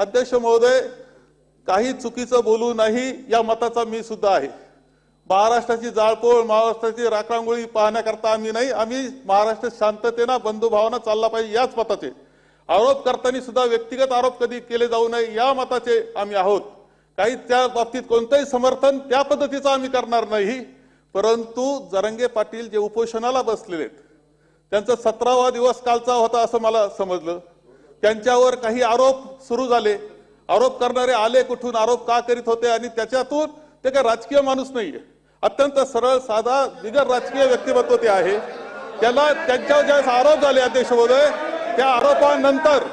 अध्यक्ष महोदय काही चुकीचं बोलू नाही या मताचा मी सुद्धा आहे. महाराष्ट्राची जाळपोळ महाराष्ट्राची राखरांगोळी पाहण्याकरता आम्ही नाही आम्ही महाराष्ट्र शांततेनं बंधुभावानं चालला पाहिजे याच मताचे. आरोप करताना सुद्धा व्यक्तिगत आरोप कधी केले जाऊ नये या मताचे आम्ही आहोत. काही त्या बाबतीत कोणतंही समर्थन त्या पद्धतीचं आम्ही करणार नाही. परंतु जरंगे पाटील जे उपोषणाला बसलेले आहेत त्यांचा सतरावा दिवस कालचा होता असं मला समजलं. त्यांच्यावर काही आरोप सुरू झाले. आरोप करणारे आले कुठून आरोप का करीत होते आणि त्याच्यातून ते काय राजकीय माणूस नाहीये. अत्यंत सरळ साधा बिगर राजकीय व्यक्तिमत्व ते आहे. त्याला त्यांच्यावर ज्यावेळेस आरोप झाले अध्यक्ष महोदय त्या आरोपानंतर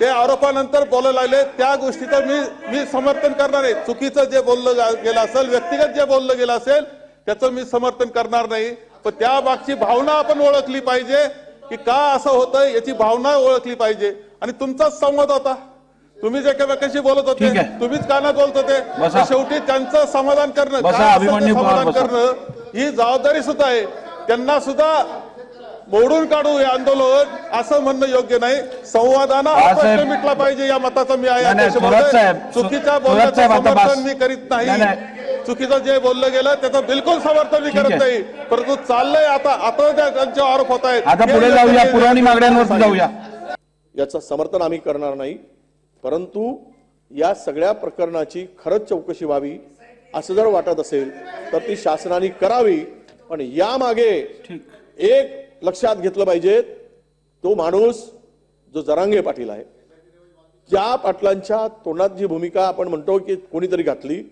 ते आरोपानंतर बोलायला लागले. त्या गोष्टीचं मी मी समर्थन करणार आहे. चुकीचं जे बोललं गेलं असेल व्यक्तिगत जे बोललं गेलं असेल त्याचं मी समर्थन करणार नाही. पण त्या मागची भावना आपण ओळखली पाहिजे की का असं होतं याची भावना ओळखली पाहिजे. आणि तुमचाच संवाद होता. तुम्ही जे बोलत होते. तुम्हीच कानात बोलत होते. शेवटी त्यांचं समाधान करणं समाधान. करणं ही जबाबदारी सुद्धा आहे. त्यांना सुद्धा मोडून काढू हे आंदोलन असं म्हणणं योग्य नाही. संवादानं मिटला पाहिजे या मताचा मी आहे. चुकीच्या बोलण्याचं समर्थन. मी करीत नाही. चुकीचं जे बोललं गेलं त्याचं बिलकुल समर्थन मी करत. नाही. परंतु चाललंय आता आता त्यांचे आरोप होत आहेत पुढे जाऊया. पुराणी मागण्यांवर जाऊया. याचं समर्थन आम्ही करणार नाही. परंतु या सगळ्या प्रकरणाची खरंच चौकशी व्हावी असं जर वाटत असेल तर ती शासनाने करावी. पण यामागे एक लक्षात घेतलं पाहिजे तो माणूस जो जरांगे पाटील आहे. त्या पाटलांच्या तोंडात जी भूमिका आपण म्हणतो की कोणीतरी घातली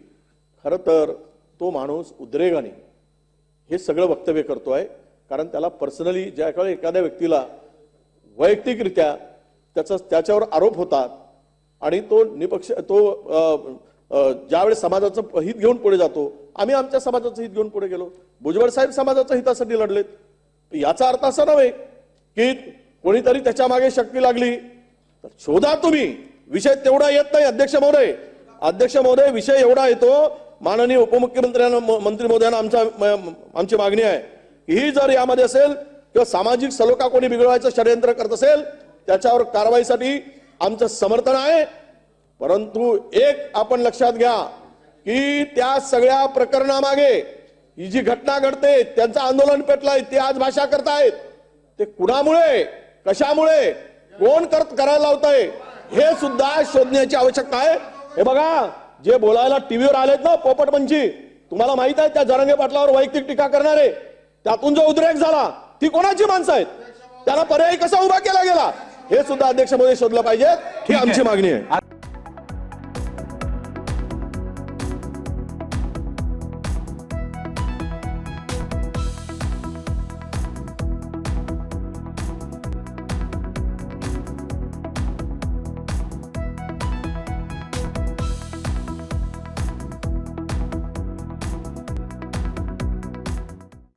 खरं तर तो माणूस उद्रेगाने हे सगळं वक्तव्य करतोय. कारण त्याला पर्सनली ज्या काळी एखाद्या व्यक्तीला वैयक्तिकरित्या त्याचा त्याच्यावर आरोप होतात. आणि तो निपक्ष तो ज्यावेळेस समाजाचं हित घेऊन पुढे जातो आम्ही आमच्या समाजाचं हित घेऊन पुढे गेलो. भुजबळ साहेब समाजाच्या हितासाठी लढलेत. याचा अर्थ असा नव्हे की कोणीतरी त्याच्यामागे शक्ती लागली. तर शोधा तुम्ही. विषय तेवढा येत नाही अध्यक्ष महोदय. अध्यक्ष महोदय विषय एवढा येतो माननीय उपमुख्यमंत्र्यांना मंत्री महोदयांना आमच्या आमची मागणी आहे. ही जर यामध्ये असेल किंवा सामाजिक सलोखा कोणी बिघडवायचं षडयंत्र करत असेल त्याच्यावर कारवाईसाठी आमचं समर्थन आहे. परंतु एक आपण लक्षात घ्या की त्या सगळ्या प्रकरणामागे ही जी घटना घडते त्यांचं आंदोलन पेटलंय ते आज भाषा करतायत. ते कुणामुळे कशामुळे कोण करत करायला लावतंय हे सुद्धा शोधण्याची आवश्यकता आहे. हे बघा जे बोलायला टीव्हीवर आलेत ना पोपट मंची तुम्हाला माहीत आहे त्या जरंगे पाटलावर वैयक्तिक टीका करणारे त्यातून जो उद्रेक झाला ती कोणाची माणसं आहेत? त्याला पर्याय कसा उभा केला गेला? हे सुद्धा अध्यक्ष मोदी शोधलं पाहिजे. ही आमची मागणी आहे.